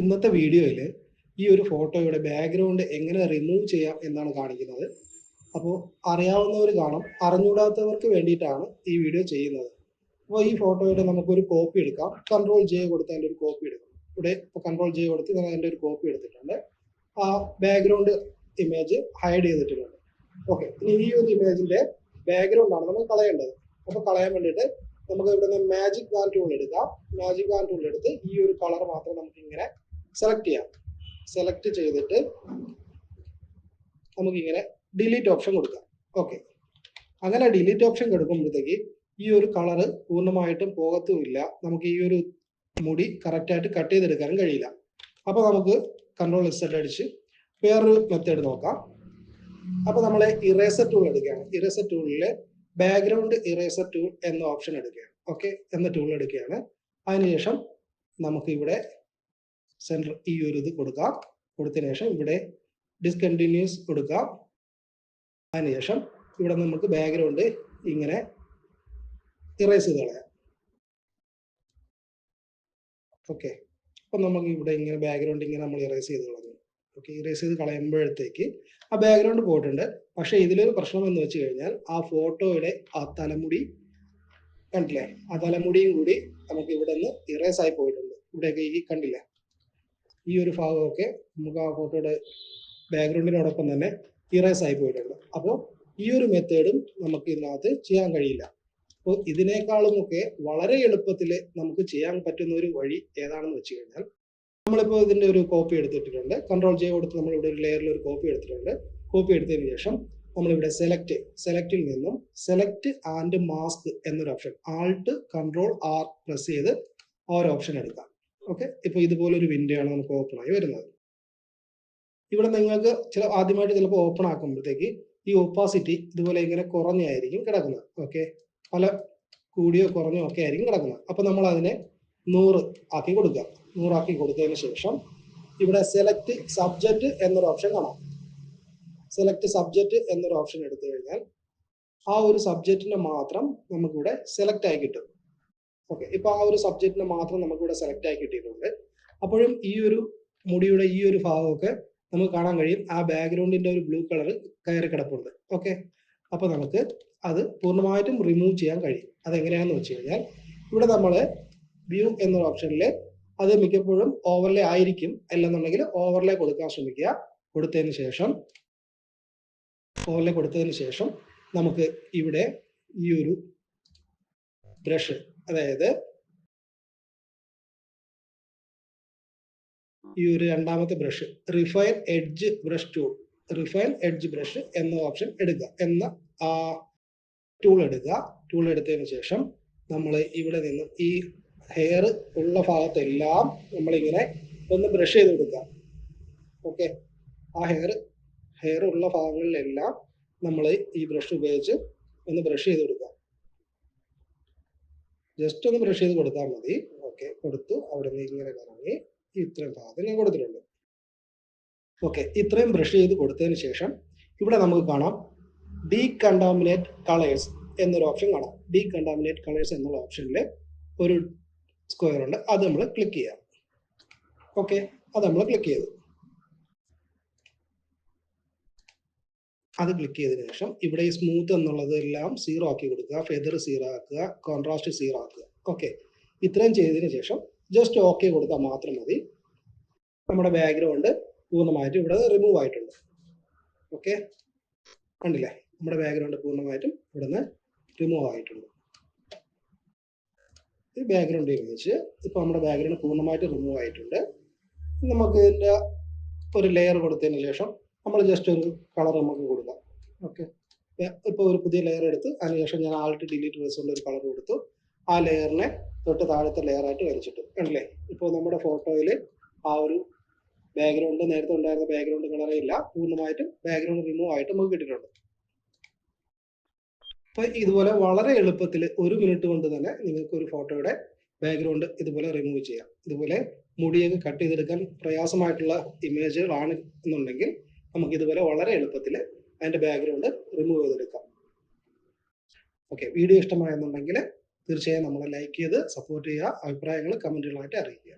ഇന്നത്തെ വീഡിയോയിൽ ഈ ഒരു ഫോട്ടോയുടെ ബാക്ക്ഗ്രൗണ്ട് എങ്ങനെ റിമൂവ് ചെയ്യാം എന്നാണ് കാണിക്കുന്നത്. അപ്പോൾ അറിയാവുന്നവർ കാണും അറിഞ്ഞൂടാത്തവർക്ക് വേണ്ടിയിട്ടാണ് ഈ വീഡിയോ ചെയ്യുന്നത്. അപ്പോൾ ഈ ഫോട്ടോയുടെ നമുക്കൊരു കോപ്പി എടുക്കാം. കൺട്രോൾ ജെ കൊടുത്ത് അതിന്റെ ഒരു കോപ്പി എടുക്കാം. ഇവിടെ ഇപ്പോൾ കൺട്രോൾ ജെ കൊടുത്ത് ഞാൻ അതിന്റെ ഒരു കോപ്പി എടുത്തിട്ടുണ്ട്. ആ ബാക്ക്ഗ്രൗണ്ട് ഇമേജ് ഹൈഡ് ചെയ്തിട്ടുണ്ട് ഓക്കെ ഇനി ഈ ഒരു ഇമേജിന്റെ ബാക്ക്ഗ്രൗണ്ടാണ് നമ്മൾ കളയേണ്ടത്. അപ്പോൾ കളയാൻ വേണ്ടിയിട്ട് നമുക്ക് ഇവിടെ നിന്ന് മാജിക് വാൻ ടൂൾ എടുക്കാം. മാജിക് വാൻ ടൂൾ എടുത്ത് ഈ ഒരു കളർ മാത്രം നമുക്ക് ഇങ്ങനെ സെലക്ട് ചെയ്യാം. സെലക്ട് ചെയ്തിട്ട് നമുക്കിങ്ങനെ ഡിലീറ്റ് ഓപ്ഷൻ കൊടുക്കാം. ഓക്കെ അങ്ങനെ ഡിലീറ്റ് ഓപ്ഷൻ കൊടുക്കുമ്പോഴത്തേക്ക് ഈ ഒരു കളറ് പൂർണമായിട്ടും പോകത്തുമില്ല. നമുക്ക് ഈ ഒരു മുടി കറക്റ്റായിട്ട് കട്ട് ചെയ്തെടുക്കാനും കഴിയില്ല. അപ്പോൾ നമുക്ക് കൺട്രോൾ എസ് അടിച്ച് വേറൊരു മെത്തേഡ് നോക്കാം. അപ്പോൾ നമ്മൾ ഇറേസർ ടൂൾ എടുക്കുകയാണ്. ഇറേസർ ടൂളിൽ ബാക്ക്ഗ്രൗണ്ട് ഇറേസർ ടൂൾ എന്ന ഓപ്ഷൻ എടുക്കുകയാണ്. ഓക്കെ എന്ന ടൂൾ എടുക്കുകയാണ്. അതിനുശേഷം നമുക്ക് ഇവിടെ സെന്റർ ഈ ഒരു ഇത് കൊടുക്കാം. കൊടുത്തതിന് ശേഷം ഇവിടെ ഡിസ്കണ്ടിന്യൂസ് കൊടുക്കാം. അതിനുശേഷം ഇവിടെ നമുക്ക് ബാക്ക്ഗ്രൗണ്ട് ഇങ്ങനെ ഇറേസ് ചെയ്ത് കളയാം. ഓക്കെ അപ്പം നമുക്ക് ഇവിടെ ഇങ്ങനെ ബാക്ക്ഗ്രൗണ്ട് ഇങ്ങനെ നമ്മൾ ഇറേസ് ചെയ്ത് കളഞ്ഞു. ഓക്കെ ഇറേസ് ചെയ്ത് കളയുമ്പോഴത്തേക്ക് ആ ബാക്ക്ഗ്രൗണ്ട് പോയിട്ടുണ്ട്. പക്ഷേ ഇതിലൊരു പ്രശ്നം എന്ന് വെച്ച് കഴിഞ്ഞാൽ ആ ഫോട്ടോയുടെ ആ തലമുടി കണ്ടില്ലേ? ആ തലമുടിയും കൂടി നമുക്ക് ഇവിടെ നിന്ന് ഇറേസ് ആയി പോയിട്ടുണ്ട്. ഇവിടെയൊക്കെ ഈ കണ്ടില്ലേ? ഈ ഒരു ഭാഗമൊക്കെ നമുക്ക് ആ ഫോട്ടോയുടെ ബാക്ക്ഗ്രൗണ്ടിനോടൊപ്പം തന്നെ ഇറേസ് ആയി പോയിട്ടുണ്ട്. അപ്പോൾ ഈ ഒരു മെത്തേഡും നമുക്ക് ഇതിനകത്ത് ചെയ്യാൻ കഴിയില്ല. അപ്പോൾ ഇതിനേക്കാളുമൊക്കെ വളരെ എളുപ്പത്തിൽ നമുക്ക് ചെയ്യാൻ പറ്റുന്ന ഒരു വഴി ഏതാണെന്ന് വെച്ച് കഴിഞ്ഞാൽ നമ്മളിപ്പോൾ ഇതിന്റെ ഒരു കോപ്പി എടുത്തിട്ടുണ്ട്. കൺട്രോൾ ജെ കൊടുത്ത് നമ്മൾ ഇവിടെ ഒരു ലെയറിൽ ഒരു കോപ്പി എടുത്തിട്ടുണ്ട്. കോപ്പി എടുത്തതിന് ശേഷം നമ്മളിവിടെ സെലക്ട് സെലക്റ്റിൽ നിന്നും സെലക്ട് ആൻഡ് മാസ്ക് എന്നൊരു option alt control R press ചെയ്ത് ആ ഒരു ഓപ്ഷൻ എടുക്കാം. ഓക്കെ? ഇപ്പോൾ വിൻഡോ ആണ് നമുക്ക് ഓപ്പൺ ആയി വരുന്നത്. ഇവിടെ നിങ്ങൾക്ക് ചില ആദ്യമായിട്ട് ചിലപ്പോൾ ഓപ്പൺ ആക്കുമ്പോഴത്തേക്ക് ഈ ഒപ്പാസിറ്റി ഇതുപോലെ ഇങ്ങനെ കുറഞ്ഞായിരിക്കും കിടക്കുന്നത്. ഓക്കെ? പല കൂടിയോ കുറഞ്ഞോ ഒക്കെ ആയിരിക്കും കിടക്കുന്നത്. അപ്പോൾ നമ്മൾ അതിനെ നൂറ് ആക്കി കൊടുക്കുക. നൂറാക്കി കൊടുത്തതിന് ശേഷം ഇവിടെ സെലക്ട് സബ്ജക്റ്റ് എന്നൊരു ഓപ്ഷൻ കാണാം. സെലക്ട് സബ്ജക്റ്റ് എന്നൊരു ഓപ്ഷൻ എടുത്തു കഴിഞ്ഞാൽ ആ ഒരു സബ്ജക്റ്റിനെ മാത്രം നമുക്കിവിടെ സെലക്ട് ആയി കിട്ടും. ഓക്കെ ഇപ്പൊ ആ ഒരു സബ്ജക്റ്റിന് മാത്രം നമുക്ക് ഇവിടെ സെലക്ട് ആയി കിട്ടിയിട്ടുണ്ട്. അപ്പോഴും ഈ ഒരു മുടിയുടെ ഈ ഒരു ഭാഗമൊക്കെ നമുക്ക് കാണാൻ കഴിയും. ആ ബാക്ക്ഗ്രൗണ്ടിന്റെ ഒരു ബ്ലൂ കളർ കയറി കിടപ്പുണ്ട്. ഓക്കെ അപ്പൊ നമുക്ക് അത് പൂർണമായിട്ടും റിമൂവ് ചെയ്യാൻ കഴിയും. അതെങ്ങനെയാണെന്ന് വെച്ച് കഴിഞ്ഞാൽ ഇവിടെ നമ്മൾ വ്യൂ എന്നൊരു ഓപ്ഷനിൽ അത് മിക്കപ്പോഴും ഓവർലേ ആയിരിക്കും അല്ലെന്നുണ്ടെങ്കിൽ ഓവർലേ കൊടുക്കാൻ ശ്രമിക്കുക. കൊടുത്തതിന് ശേഷം ഓവർലേ കൊടുത്തതിന് ശേഷം നമുക്ക് ഇവിടെ ഈ ഒരു ബ്രഷ് അതായത് ഈ ഒരു രണ്ടാമത്തെ brush refine edge brush tool refine edge brush എന്ന ഓപ്ഷൻ എടുക്കുക. എന്ന ആ ടൂൾ എടുക്കുക. ടൂൾ എടുത്തതിന് ശേഷം നമ്മൾ ഇവിടെ നിന്ന് ഈ ഹെയർ ഉള്ള ഭാഗത്തെല്ലാം നമ്മളിങ്ങനെ ഒന്ന് ബ്രഷ് ചെയ്ത് കൊടുക്കുക. ഓക്കെ ആ ഹെയർ ഹെയർ ഉള്ള ഭാഗങ്ങളിലെല്ലാം നമ്മൾ ഈ ബ്രഷ് ഉപയോഗിച്ച് ഒന്ന് ബ്രഷ് ചെയ്ത് കൊടുക്കുക. ജസ്റ്റ് ഒന്ന് ബ്രഷ് ചെയ്ത് കൊടുത്താൽ മതി. ഓക്കെ കൊടുത്തു. അവിടെ നിന്ന് ഇങ്ങനെ കറങ്ങി ഇത്രയും ഭാഗത്ത് ഞാൻ കൊടുത്തിട്ടുണ്ട്. ഓക്കെ ഇത്രയും ബ്രഷ് ചെയ്ത് കൊടുത്തതിന് ശേഷം ഇവിടെ നമുക്ക് കാണാം ഡീ കണ്ടാമിനേറ്റ് കളേഴ്സ് എന്നൊരു ഓപ്ഷൻ കാണാം. ഡീ കണ്ടാമിനേറ്റ് കളേഴ്സ് എന്നുള്ള ഓപ്ഷനിൽ ഒരു സ്ക്വയർ ഉണ്ട്. അത് നമ്മൾ ക്ലിക്ക് ചെയ്യാം. ഓക്കെ അത് നമ്മൾ ക്ലിക്ക് ചെയ്തു. അത് ക്ലിക്ക് ചെയ്തതിനു ശേഷം ഇവിടെ ഈ സ്മൂത്ത് എന്നുള്ളത് എല്ലാം സീറോ ആക്കി കൊടുക്കുക ഫെദർ സീറോ ആക്കുക കോൺട്രാസ്റ്റ് സീറോ ആക്കുക. ഓക്കെ ഇത്രയും ചെയ്തതിന് ശേഷം ജസ്റ്റ് ഓക്കെ കൊടുത്താൽ മാത്രം മതി. നമ്മുടെ ബാക്ക്ഗ്രൗണ്ട് പൂർണമായിട്ടും ഇവിടെ റിമൂവ് ആയിട്ടുണ്ട്. ഓക്കെ കണ്ടില്ലേ? നമ്മുടെ ബാക്ക്ഗ്രൗണ്ട് പൂർണമായിട്ടും ഇവിടുന്ന് റിമൂവ് ആയിട്ടുണ്ട്. ഈ ബാക്ക്ഗ്രൗണ്ട് വെച്ച് ഇപ്പോൾ നമ്മുടെ ബാക്ക്ഗ്രൗണ്ട് പൂർണമായിട്ട് റിമൂവ് ആയിട്ടുണ്ട്. നമുക്ക് ഇതിന്റെ ഒരു ലെയർ കൊടുത്തതിന് ശേഷം നമ്മൾ ജസ്റ്റ് ഒരു കളർ നമുക്ക് കൊടുക്കാം. ഓക്കെ ഇപ്പോൾ ഒരു പുതിയ ലെയർ എടുത്ത് അതിനുശേഷം ഞാൻ ആൾട്ട് ഡിലീറ്റ് പ്രസ് ഒരു കളർ കൊടുത്തു. ആ ലെയറിനെ തൊട്ട് താഴത്തെ ലെയറായിട്ട് വരച്ചിട്ടു. കണ്ടില്ലേ ഇപ്പോൾ നമ്മുടെ ഫോട്ടോയിൽ ആ ഒരു ബാക്ക്ഗ്രൗണ്ട് നേരത്തെ ഉണ്ടായിരുന്ന ബാക്ക്ഗ്രൗണ്ട് കളറേ ഇല്ല. പൂർണമായിട്ടും ബാക്ക്ഗ്രൗണ്ട് റിമൂവ് ആയിട്ട് നമുക്ക് കിട്ടിയിട്ടുണ്ട്. അപ്പൊ ഇതുപോലെ വളരെ എളുപ്പത്തിൽ ഒരു മിനിറ്റ് കൊണ്ട് തന്നെ നിങ്ങൾക്ക് ഒരു ഫോട്ടോയുടെ ബാക്ക്ഗ്രൗണ്ട് ഇതുപോലെ റിമൂവ് ചെയ്യാം. ഇതുപോലെ മുടിയൊക്കെ കട്ട് ചെയ്തെടുക്കാൻ പ്രയാസമായിട്ടുള്ള ഇമേജുകളാണ് എന്നുണ്ടെങ്കിൽ നമുക്ക് ഇതുപോലെ വളരെ എളുപ്പത്തിൽ അതിന്റെ ബാക്ക്ഗ്രൗണ്ട് റിമൂവ് ചെയ്തെടുക്കാം. ഓക്കെ വീഡിയോ ഇഷ്ടമായെന്നുണ്ടെങ്കിൽ തീർച്ചയായും നമ്മളെ ലൈക്ക് ചെയ്ത് സപ്പോർട്ട് ചെയ്യുക അഭിപ്രായങ്ങൾ കമന്റുകളായിട്ട് അറിയിക്കുക.